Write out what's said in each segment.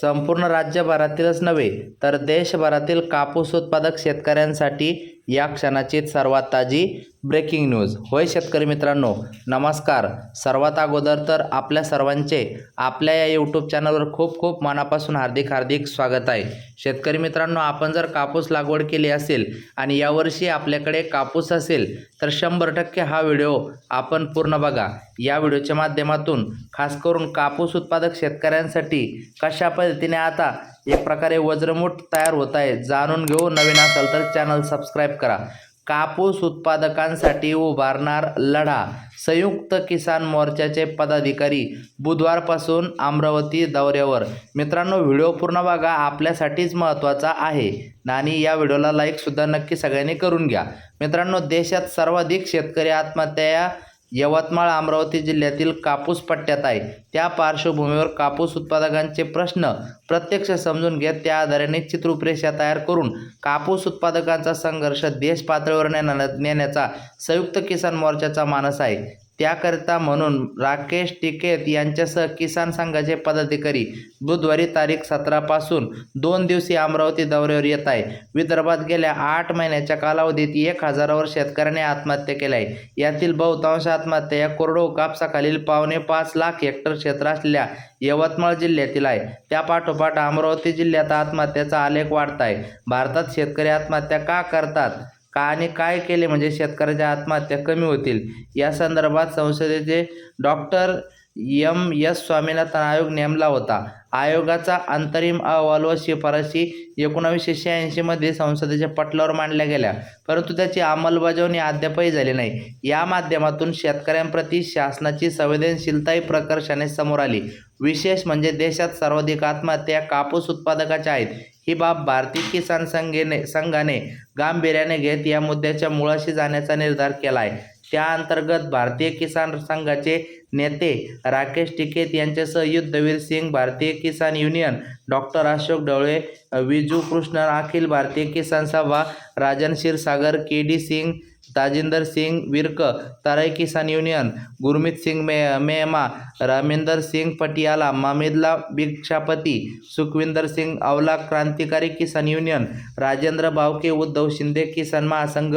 संपूर्ण राज्यभरातीलच नव्हे तर देशभरातील कापूस उत्पादक शेतकऱ्यांसाठी या क्षणाची सर्वात ताजी ब्रेकिंग न्यूज होय शेतकरी मित्रांनो नमस्कार. सर्वात अगोदर तर आपल्या सर्वांचे आपल्या या यूट्यूब चॅनलवर खूप खूप मनापासून हार्दिक हार्दिक स्वागत आहे. शेतकरी मित्रांनो आपण जर कापूस लागवड केली असेल आणि यावर्षी आपल्याकडे कापूस असेल तर शंभर टक्के हा व्हिडिओ आपण पूर्ण बघा. या व्हिडिओच्या माध्यमातून खास करून कापूस उत्पादक शेतकऱ्यांसाठी कशा पद्धतीने आता एक प्रकारे वज्रमूठ तयार होत आहे. जाणून घेऊ नवीन असाल तर चॅनल सबस्क्राईब करा. कापूस उत्पादकांसाठी उभारणार लढा. संयुक्त किसान मोर्चाचे पदाधिकारी बुधवारपासून अमरावती दौऱ्यावर. मित्रांनो व्हिडिओ पूर्ण बघा. आपल्यासाठीच महत्त्वाचा आहे. आणि या व्हिडिओला लाईकसुद्धा नक्की सगळ्यांनी करून घ्या. मित्रांनो देशात सर्वाधिक शेतकरी आत्महत्या या यवतमाळ अमरावती जिल्ह्यातील कापूस पट्ट्यात आहे. त्या पार्श्वभूमीवर कापूस उत्पादकांचे प्रश्न प्रत्यक्ष समजून घेत त्या आधारे निश्चित रूपरेषा तयार करून कापूस उत्पादकांचा संघर्ष देश पातळीवर नेण्याचा संयुक्त किसान मोर्चाचा मानस आहे. त्याकरिता म्हणून राकेश टिकेत यांच्यासह किसान संघाचे पदाधिकारी बुधवारी तारीख सतरापासून दोन दिवसीय अमरावती दौऱ्यावर येत आहे. विदर्भात गेल्या आठ महिन्याच्या कालावधीत एक हजारावर शेतकऱ्यांनी आत्महत्या केल्या आहे. यातील बहुतांश आत्महत्या या कोरडो कापसाखालील पावणे पाच लाख हेक्टर क्षेत्र असलेल्या यवतमाळ जिल्ह्यातील आहे. त्या पाठोपाठ अमरावती जिल्ह्यात आत्महत्याचा आलेख वाढत आहे. भारतात शेतकरी आत्महत्या का करतात? का आणि काय केले? म्हणजे शेतकऱ्याच्या आत्महत्या कमी होतील. या संदर्भात संसदेचे डॉक्टर एम एस स्वामीनाथन आयोग नेमला होता. आयोगाचा अंतरिम अहवाल व शिफारशी एकोणावीसशे शहाऐंशीमध्ये संसदेच्या पटलावर मांडल्या गेल्या. परंतु त्याची अंमलबजावणी अद्यापही झाली नाही. या माध्यमातून शेतकऱ्यांप्रती शासनाची संवेदनशीलताही प्रकर्षाने समोर आली. विशेष म्हणजे देशात सर्वाधिक आत्महत्या कापूस उत्पादकाच्या आहेत. ही बाब भारतीय किसान संघेने संघाने गांभीर्याने घेत या मुद्द्याच्या मुळाशी जाण्याचा निर्धार केला आहे. त्या अंतर्गत भारतीय किसान संघाचे नेते राकेश टिकेत यांच्यासह Yudhvir Singh Bharatiya Kisan Union doctor Ashok Dhawale Viju Krishna Akhil Bharatiya Kisan Sabha Rajan Kshirsagar K D Singh Tajinder Singh Virk Tarai Kisan Union Gurmeet Singh मे मेमा रामेंदर सिंग पटियाला मामिदला भिक्षापती सुखविंदर सिंग अवला क्रांतिकारी किसान युनियन राजेंद्र बावके उद्धव शिंदे किसान महासंघ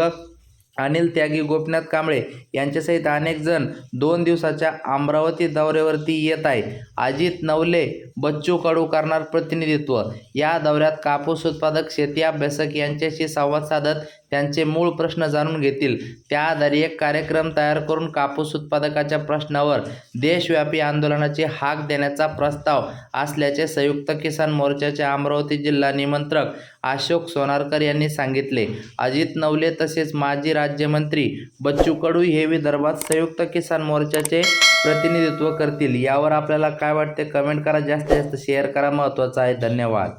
अनिल त्यागी गोपीनाथ कांबळे यांच्यासहित अनेक जण दोन दिवसाच्या अमरावती दौऱ्यावरती येत आहे अजित नवले बच्चू कडू करणार प्रतिनिधित्व. या दौऱ्यात कापूस उत्पादक शेती अभ्यासक यांच्याशी संवाद साधत त्यांचे मूळ प्रश्न जाणून घेतील. त्या आधारे एक कार्यक्रम तयार करून कापूस उत्पादकाच्या प्रश्नावर देशव्यापी आंदोलनाची हाक देण्याचा प्रस्ताव असल्याचे संयुक्त किसान मोर्चाचे अमरावती जिल्हा निमंत्रक अशोक सोनारकर यांनी सांगितले. अजित नवले तसेच माजी राज्यमंत्री बच्चू कडू हे विदर्भात संयुक्त किसान मोर्चाचे प्रतिनिधित्व करतील. यावर आपल्याला काय वाटते? कमेंट करा. जास्तीत जास्त शेअर करा. महत्त्वाचं आहे. धन्यवाद.